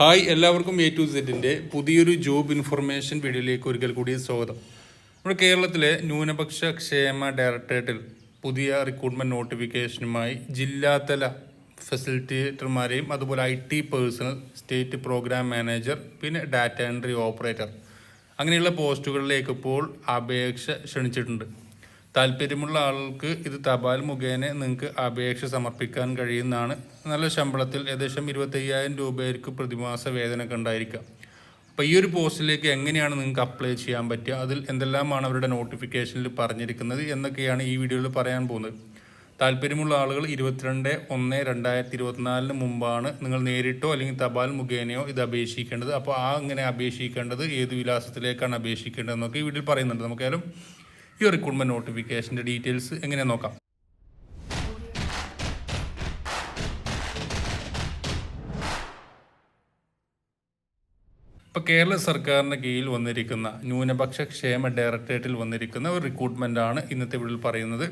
Hi എല്ലാവർക്കും A to സെഡിന്റെ പുതിയൊരു job information വീഡിയോയിലേക്ക് ഒരിക്കൽ കൂടി സ്വാഗതം. നമ്മുടെ കേരളത്തിലെ ന്യൂനപക്ഷ ക്ഷേമ ഡയറക്ടറേറ്റിൽ പുതിയ റിക്രൂട്ട്മെന്റ് നോട്ടിഫിക്കേഷനുമായി ജില്ലാതല ഫെസിലിറ്റേറ്റർമാരെയും അതുപോലെ I T personnel state program manager പിന്നെ ഡാറ്റ എൻട്രി ഓപ്പറേറ്റർ അങ്ങനെയുള്ള പോസ്റ്റുകളിലേക്ക് ഇപ്പോൾ അപേക്ഷ ക്ഷണിച്ചിട്ടുണ്ട്. താല്പര്യമുള്ള ആൾക്ക് ഇത് തപാൽ മുഖേന നിങ്ങൾക്ക് അപേക്ഷ സമർപ്പിക്കാൻ കഴിയുന്നതാണ്. നല്ല ശമ്പളത്തിൽ ഏകദേശം ഇരുപത്തയ്യായിരം രൂപയായിരിക്കും പ്രതിമാസ വേതനമൊക്കെ ഉണ്ടായിരിക്കാം അപ്പോൾ ഈ ഒരു പോസ്റ്റിലേക്ക് എങ്ങനെയാണ് നിങ്ങൾക്ക് അപ്ലൈ ചെയ്യാൻ പറ്റുക? അതിൽ എന്തെല്ലാമാണ് അവരുടെ നോട്ടിഫിക്കേഷനിൽ പറഞ്ഞിരിക്കുന്നത്? എന്നൊക്കെയാണ് ഈ വീഡിയോയിൽ പറയാൻ പോകുന്നത്. താല്പര്യമുള്ള ആളുകൾ ഇരുപത്തിരണ്ട് ഒന്ന് രണ്ടായിരത്തി ഇരുപത്തിനാലിന് മുമ്പാണ് നിങ്ങൾ നേരിട്ടോ അല്ലെങ്കിൽ തപാൽ മുഖേനയോ ഇത് അപേക്ഷിക്കേണ്ടത്. അപ്പോൾ ആ അങ്ങനെ അപേക്ഷിക്കേണ്ടത് ഏത് വിലാസത്തിലേക്കാണ് അപേക്ഷിക്കേണ്ടതെന്നൊക്കെ ഈ വീട്ടിൽ പറയുന്നുണ്ട്. നമുക്കായാലും ഈ റിക്രൂട്ട്മെന്റ് നോട്ടിഫിക്കേഷന്റെ ഡീറ്റെയിൽസ് എങ്ങനെ നോക്കാം? ഇപ്പോൾ കേരള സർക്കാരിന്റെ കീഴിൽ വന്നിരിക്കുന്ന ന്യൂനപക്ഷ ക്ഷേമ ഡയറക്ടറേറ്റിൽ വന്നിരിക്കുന്ന ഒരു റിക്രൂട്ട്മെന്റ് ആണ് ഇന്നത്തെ വീട്ടിൽ പറയുന്നത്.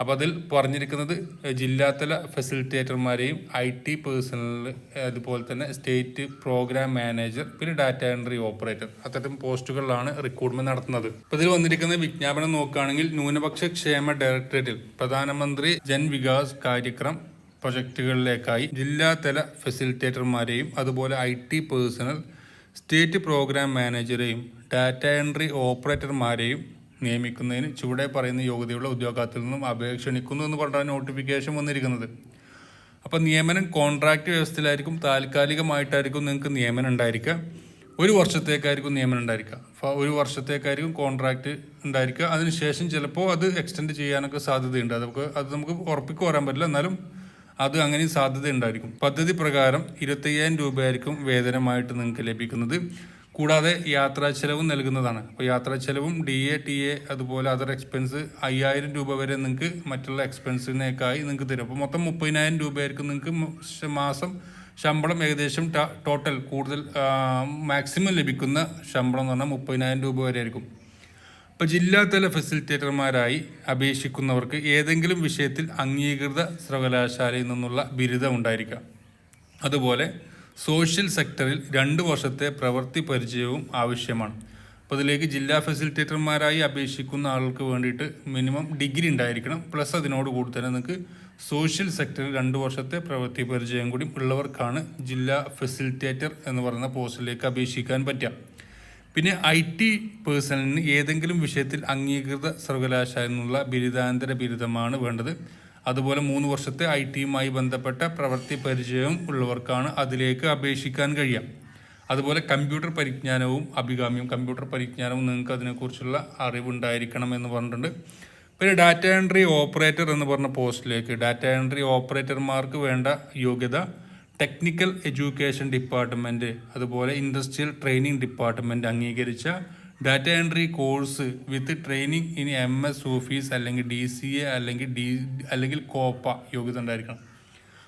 അപ്പോൾ അതിൽ പറഞ്ഞിരിക്കുന്നത് ജില്ലാതല ഫെസിലിറ്റേറ്റർമാരെയും ഐ ടി പേഴ്സണൽ അതുപോലെ തന്നെ സ്റ്റേറ്റ് പ്രോഗ്രാം മാനേജർ പിന്നെ ഡാറ്റ എൻട്രി ഓപ്പറേറ്റർ അത്തരം പോസ്റ്റുകളിലാണ് റിക്രൂട്ട്മെന്റ് നടത്തുന്നത്. ഇപ്പോൾ ഇതിൽ വന്നിരിക്കുന്ന വിജ്ഞാപനം നോക്കുകയാണെങ്കിൽ ന്യൂനപക്ഷ ക്ഷേമ ഡയറക്ടറേറ്റിൽ പ്രധാനമന്ത്രി ജൻ വികാസ് കാര്യക്രം പ്രൊജക്റ്റുകളിലേക്കായി ജില്ലാതല ഫെസിലിറ്റേറ്റർമാരെയും അതുപോലെ I T personnel state program മാനേജരെയും data entry ഓപ്പറേറ്റർമാരെയും നിയമിക്കുന്നതിന് ചുവടെ പറയുന്ന യോഗ്യതയുള്ള ഉദ്യോഗത്തിൽ നിന്നും അപേക്ഷ ക്ഷണിക്കുന്നു എന്ന് പറഞ്ഞാണ് നോട്ടിഫിക്കേഷൻ വന്നിരിക്കുന്നത്. അപ്പോൾ നിയമനം കോൺട്രാക്റ്റ് വ്യവസ്ഥയിലായിരിക്കും താൽക്കാലികമായിട്ടായിരിക്കും നിങ്ങൾക്ക് നിയമനം ഉണ്ടായിരിക്കുക. ഒരു വർഷത്തേക്കായിരിക്കും നിയമനം ഉണ്ടായിരിക്കുക. അപ്പോൾ ഒരു വർഷത്തേക്കായിരിക്കും കോൺട്രാക്റ്റ് ഉണ്ടായിരിക്കുക. അതിനുശേഷം ചിലപ്പോൾ അത് എക്സ്റ്റെൻഡ് ചെയ്യാനൊക്കെ സാധ്യതയുണ്ട്. അതൊക്കെ അത് നമുക്ക് ഉറപ്പിക്ക് വരാൻ പറ്റില്ല. എന്നാലും അത് അങ്ങനെ സാധ്യത ഉണ്ടായിരിക്കും പദ്ധതി പ്രകാരം ഇരുപത്തയ്യായിരം രൂപയായിരിക്കും വേതനമായിട്ട് നിങ്ങൾക്ക് ലഭിക്കുന്നത്. കൂടാതെ യാത്രാ ചെലവും നൽകുന്നതാണ്. അപ്പോൾ യാത്രാ ചെലവും ഡി എ ടി എ അതുപോലെ അതർ എക്സ്പെൻസ് അയ്യായിരം രൂപ വരെ നിങ്ങൾക്ക് മറ്റുള്ള എക്സ്പെൻസിനേക്കായി നിങ്ങൾക്ക് തരും. അപ്പോൾ മൊത്തം മുപ്പതിനായിരം രൂപയായിരിക്കും നിങ്ങൾക്ക് മാസം ശമ്പളം ഏകദേശം ടോട്ടൽ കൂടുതൽ മാക്സിമം ലഭിക്കുന്ന ശമ്പളം എന്ന് പറഞ്ഞാൽ മുപ്പതിനായിരം രൂപ വരെ ആയിരിക്കും ഇപ്പോൾ ജില്ലാതല ഫെസിലിറ്റേറ്റർമാരായി അപേക്ഷിക്കുന്നവർക്ക് ഏതെങ്കിലും വിഷയത്തിൽ അംഗീകൃത സർവകലാശാലയിൽ നിന്നുള്ള ബിരുദം ഉണ്ടായിരിക്കാം. അതുപോലെ സോഷ്യൽ സെക്ടറിൽ രണ്ട് വർഷത്തെ പ്രവൃത്തി പരിചയവും ആവശ്യമാണ്. അപ്പോൾ അതിലേക്ക് ജില്ലാ ഫെസിലിറ്റേറ്റർമാരായി അപേക്ഷിക്കുന്ന ആൾക്ക് വേണ്ടിയിട്ട് മിനിമം ഡിഗ്രി ഉണ്ടായിരിക്കണം. പ്ലസ് അതിനോട് കൂടി തന്നെ നിങ്ങൾക്ക് സോഷ്യൽ സെക്ടറിൽ രണ്ട് വർഷത്തെ പ്രവൃത്തി പരിചയം കൂടി ഉള്ളവർക്കാണ് ജില്ലാ ഫെസിലിറ്റേറ്റർ എന്ന് പറയുന്ന പോസ്റ്റിലേക്ക് അപേക്ഷിക്കാൻ പറ്റുക. പിന്നെ ഐ ടി പേഴ്സണലിന് ഏതെങ്കിലും വിഷയത്തിൽ അംഗീകൃത സർവകലാശാലയിൽ നിന്നുള്ള ബിരുദാന്തര ബിരുദമാണ് വേണ്ടത്. അതുപോലെ മൂന്ന് വർഷത്തെ ഐ ടിയുമായി ബന്ധപ്പെട്ട പ്രവൃത്തി പരിചയവും ഉള്ളവർക്കാണ് അതിലേക്ക് അപേക്ഷിക്കാൻ കഴിയുക. അതുപോലെ കമ്പ്യൂട്ടർ പരിജ്ഞാനവും അഭികാമ്യം കമ്പ്യൂട്ടർ പരിജ്ഞാനവും നിങ്ങൾക്ക് അതിനെക്കുറിച്ചുള്ള അറിവുണ്ടായിരിക്കണം എന്ന് പറഞ്ഞിട്ടുണ്ട്. പിന്നെ ഡാറ്റ എൻട്രി ഓപ്പറേറ്റർ എന്ന് പറഞ്ഞ പോസ്റ്റിലേക്ക് ഡാറ്റ എൻട്രി ഓപ്പറേറ്റർമാർക്ക് വേണ്ട യോഗ്യത ടെക്നിക്കൽ എഡ്യൂക്കേഷൻ ഡിപ്പാർട്ട്മെന്റ് അതുപോലെ ഇൻഡസ്ട്രിയൽ ട്രെയിനിങ് ഡിപ്പാർട്ട്മെന്റ് അംഗീകരിച്ച data entry course with training in M S office അല്ലെങ്കിൽ ഡി സി എ അല്ലെങ്കിൽ ഡി അല്ലെങ്കിൽ കോപ്പ യോഗ്യത ഉണ്ടായിരിക്കണം.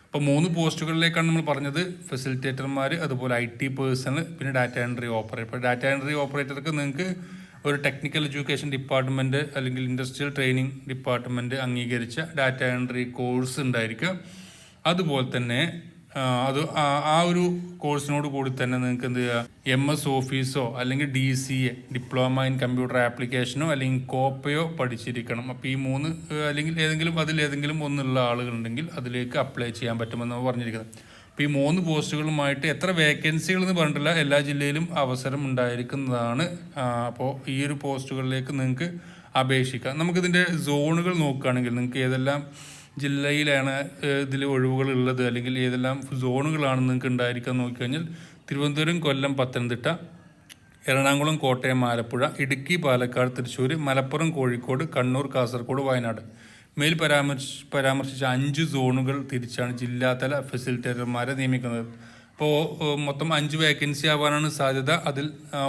അപ്പോൾ മൂന്ന് പോസ്റ്റുകളിലേക്കാണ് നമ്മൾ പറഞ്ഞത്. ഫെസിലിറ്റേറ്റർമാർ അതുപോലെ ഐ ടി പേഴ്സണൽ പിന്നെ data entry operator data entry ഓപ്പറേറ്റർക്ക് നിങ്ങൾക്ക് ഒരു ടെക്നിക്കൽ എഡ്യൂക്കേഷൻ ഡിപ്പാർട്ട്മെന്റ് അല്ലെങ്കിൽ ഇൻഡസ്ട്രിയൽ ട്രെയിനിങ് ഡിപ്പാർട്ട്മെന്റ് അംഗീകരിച്ച ഡാറ്റ എൻട്രി കോഴ്സ് ഉണ്ടായിരിക്കുക അതുപോലെ തന്നെ അത് ആ- ഒരു കോഴ്സിനോട് കൂടി തന്നെ നിങ്ങൾക്ക് എന്ത് ചെയ്യുക എം എസ് ഓഫീസോ അല്ലെങ്കിൽ D C A diploma in computer ആപ്ലിക്കേഷനോ അല്ലെങ്കിൽ കോപ്പയോ പഠിച്ചിരിക്കണം. അപ്പോൾ ഈ മൂന്ന് അല്ലെങ്കിൽ ഏതെങ്കിലും അതിൽ ഏതെങ്കിലും ഒന്നുള്ള ആളുകളുണ്ടെങ്കിൽ അതിലേക്ക് അപ്ലൈ ചെയ്യാൻ പറ്റുമെന്ന് പറഞ്ഞിരിക്കുന്നത്. അപ്പോൾ ഈ മൂന്ന് പോസ്റ്റുകളുമായിട്ട് എത്ര വേക്കൻസികൾ എന്ന് പറഞ്ഞിട്ടില്ല. എല്ലാ ജില്ലയിലും അവസരം ഉണ്ടായിരിക്കുന്നതാണ്. അപ്പോൾ ഈ ഒരു പോസ്റ്റുകളിലേക്ക് നിങ്ങൾക്ക് അപേക്ഷിക്കാം. നമുക്കിതിന്റെ സോണുകൾ നോക്കുകയാണെങ്കിൽ നിങ്ങൾക്ക് ഏതെല്ലാം ജില്ലയിലാണ് ഇതിൽ ഒഴിവുകൾ ഉള്ളത് അല്ലെങ്കിൽ ഏതെല്ലാം സോണുകളാണെന്ന് നിങ്ങൾക്ക് ഉണ്ടായിരിക്കാൻ നോക്കിക്കഴിഞ്ഞാൽ തിരുവനന്തപുരം കൊല്ലം പത്തനംതിട്ട എറണാകുളം കോട്ടയം ആലപ്പുഴ ഇടുക്കി പാലക്കാട് തൃശ്ശൂർ മലപ്പുറം കോഴിക്കോട് കണ്ണൂർ കാസർഗോഡ് വയനാട്. മേൽ പരാമർശ പരാമർശിച്ച അഞ്ച് സോണുകൾ തിരിച്ചാണ് ജില്ലാതല ഫെസിലിറ്റേറ്റർമാരെ നിയമിക്കുന്നത്. അപ്പോൾ മൊത്തം അഞ്ച് വേക്കൻസി ആവാനാണ് സാധ്യത. അതിൽ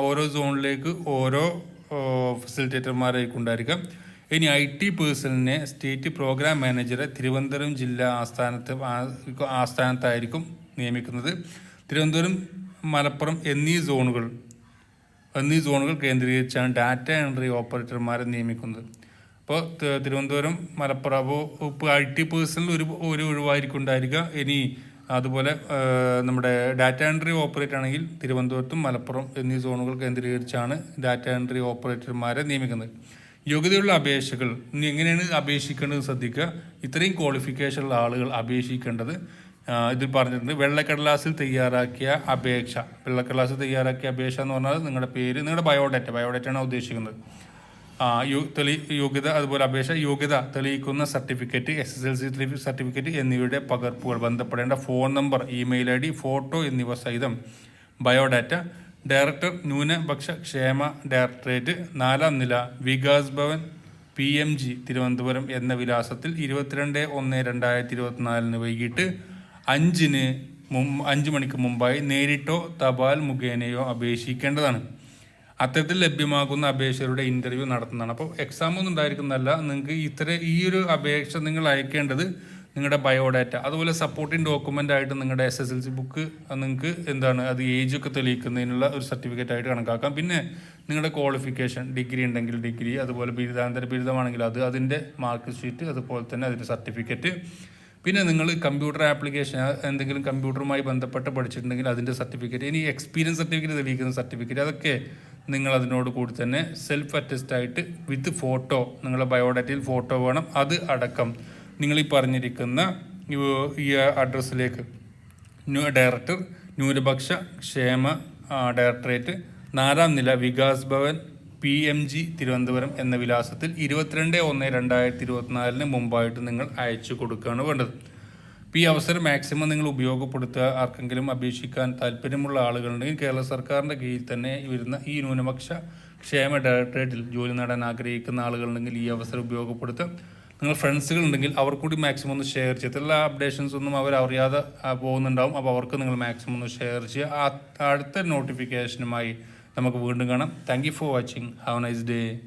ഓരോ സോണിലേക്ക് ഓരോ ഫെസിലിറ്റേറ്റർമാരായിരിക്കും ഉണ്ടായിരിക്കാം ഇനി ഐ ടി പേഴ്സണിനെ സ്റ്റേറ്റ് പ്രോഗ്രാം മാനേജറെ തിരുവനന്തപുരം ജില്ലാ ആസ്ഥാനത്ത് ആസ്ഥാനത്തായിരിക്കും നിയമിക്കുന്നത്. തിരുവനന്തപുരം മലപ്പുറം എന്നീ സോണുകൾ എന്നീ സോണുകൾ കേന്ദ്രീകരിച്ചാണ് ഡാറ്റ എൻട്രി ഓപ്പറേറ്റർമാരെ നിയമിക്കുന്നത്. അപ്പോൾ തിരുവനന്തപുരം മലപ്പുറം അപ്പോൾ ഇപ്പോൾ ഐ ടി പേഴ്സണിൽ ഒരു ഒരു ഒഴിവായിരിക്കും ഉണ്ടായിരിക്കുക. ഇനി അതുപോലെ നമ്മുടെ ഡാറ്റ എൻട്രി ഓപ്പറേറ്റർ ആണെങ്കിൽ തിരുവനന്തപുരത്തും മലപ്പുറം എന്നീ സോണുകൾ കേന്ദ്രീകരിച്ചാണ് ഡാറ്റ എൻട്രി ഓപ്പറേറ്റർമാരെ നിയമിക്കുന്നത്. യോഗ്യതയുള്ള അപേക്ഷകൾ ഇനി എങ്ങനെയാണ് അപേക്ഷിക്കേണ്ടത് ശ്രദ്ധിക്കുക. ഇത്രയും ക്വാളിഫിക്കേഷൻ ഉള്ള ആളുകൾ അപേക്ഷിക്കേണ്ടത് ഇതിൽ പറഞ്ഞിട്ടുണ്ട്. വെള്ളക്കടലാസിൽ തയ്യാറാക്കിയ അപേക്ഷ. വെള്ളക്കടലാസിൽ തയ്യാറാക്കിയ അപേക്ഷ എന്ന് പറഞ്ഞാൽ നിങ്ങളുടെ പേര് നിങ്ങളുടെ ബയോഡാറ്റ. ബയോഡാറ്റയാണ് ഉദ്ദേശിക്കുന്നത്. തെളി യോഗ്യത അതുപോലെ അപേക്ഷ യോഗ്യത തെളിയിക്കുന്ന certificate S S L C certificate എന്നിവയുടെ പകർപ്പുകൾ. ബന്ധപ്പെടേണ്ട phone number email I D photo എന്നിവ സഹിതം ബയോഡാറ്റ. ഡയറക്ടർ ന്യൂനപക്ഷ ക്ഷേമ ഡയറക്ടറേറ്റ് നാലാം നില Vikas Bhavan P M G Thiruvananthapuram എന്ന വിലാസത്തിൽ ഇരുപത്തിരണ്ട് ഒന്ന് രണ്ടായിരത്തി ഇരുപത്തിനാലിന് വൈകിട്ട് അഞ്ചിന് അഞ്ച് മണിക്ക് മുമ്പായി നേരിട്ടോ തപാൽ മുഖേനയോ അപേക്ഷിക്കേണ്ടതാണ്. അത്തരത്തിൽ ലഭ്യമാകുന്ന അപേക്ഷകരുടെ ഇന്റർവ്യൂ നടത്തുന്നതാണ്. അപ്പോൾ എക്സാം ഒന്നും ഉണ്ടായിരിക്കുന്നതല്ല. നിങ്ങൾക്ക് ഇത്ര ഈ ഒരു അപേക്ഷ നിങ്ങൾ അയക്കേണ്ടത് നിങ്ങളുടെ ബയോഡാറ്റ അതുപോലെ സപ്പോർട്ടിംഗ് ഡോക്യുമെന്റ് ആയിട്ട് നിങ്ങളുടെ S S L C book നിങ്ങൾക്ക് എന്താണ് അത് ഏജ് ഒക്കെ തെളിയിക്കുന്നതിനുള്ള ഒരു സർട്ടിഫിക്കറ്റ് ആയിട്ട് കണക്കാക്കാം. പിന്നെ നിങ്ങളുടെ ക്വാളിഫിക്കേഷൻ ഡിഗ്രി ഉണ്ടെങ്കിൽ ഡിഗ്രി അതുപോലെ ബിരുദാനന്തര ബിരുദമാണെങ്കിൽ അത് അതിന്റെ മാർക്ക് ഷീറ്റ് അതുപോലെ തന്നെ അതിന്റെ സർട്ടിഫിക്കറ്റ് പിന്നെ നിങ്ങൾ കമ്പ്യൂട്ടർ ആപ്ലിക്കേഷൻ എന്തെങ്കിലും കമ്പ്യൂട്ടറുമായി ബന്ധപ്പെട്ട് പഠിച്ചിട്ടുണ്ടെങ്കിൽ അതിന്റെ സർട്ടിഫിക്കറ്റ് ഇനി എക്സ്പീരിയൻസ് സർട്ടിഫിക്കറ്റ് തെളിയിക്കുന്ന സർട്ടിഫിക്കറ്റ് അതൊക്കെ നിങ്ങൾ അതിനോട് കൂടി തന്നെ സെൽഫ് അറ്റസ്റ്റ് ആയിട്ട് വിത്ത് ഫോട്ടോ നിങ്ങളുടെ ബയോഡാറ്റയിൽ ഫോട്ടോ വേണം. അത് അടക്കം. നിങ്ങൾ ഈ പറഞ്ഞിരിക്കുന്ന ഈ- അഡ്രസ്സിലേക്ക് ഡയറക്ടർ ന്യൂനപക്ഷ ക്ഷേമ ഡയറക്ടറേറ്റ് നാലാം നില Vikas Bhavan P M G Thiruvananthapuram എന്ന വിലാസത്തിൽ ഇരുപത്തിരണ്ട് ഒന്ന് രണ്ടായിരത്തി ഇരുപത്തിനാലിന് മുമ്പായിട്ട് നിങ്ങൾ അയച്ചു കൊടുക്കുകയാണ് വേണ്ടത്. ഈ അവസരം മാക്സിമം നിങ്ങൾ ഉപയോഗപ്പെടുത്തുക. ആർക്കെങ്കിലും അപേക്ഷിക്കാൻ താല്പര്യമുള്ള ആളുകളുണ്ടെങ്കിൽ കേരള സർക്കാരിന്റെ കീഴിൽ തന്നെ വരുന്ന ഈ ന്യൂനപക്ഷ ക്ഷേമ ഡയറക്ടറേറ്റിൽ ജോലി നേടാൻ ആഗ്രഹിക്കുന്ന ആളുകളുണ്ടെങ്കിൽ ഈ അവസരം ഉപയോഗപ്പെടുത്തുക. നിങ്ങൾ ഫ്രണ്ട്സുകൾ ഉണ്ടെങ്കിൽ അവർ കൂടി മാക്സിമം ഒന്ന് ഷെയർ ചെയ്യുക എല്ലാ അപ്ഡേഷൻസ് ഒന്നും അവർ അറിയാതെ പോകുന്നുണ്ടാവും. അപ്പോൾ അവർക്ക് നിങ്ങൾ മാക്സിമം ഒന്ന് ഷെയർ ചെയ്യുക അടുത്ത നോട്ടിഫിക്കേഷനുമായി നമുക്ക് വീണ്ടും കാണാം. Thank you for watching have nice day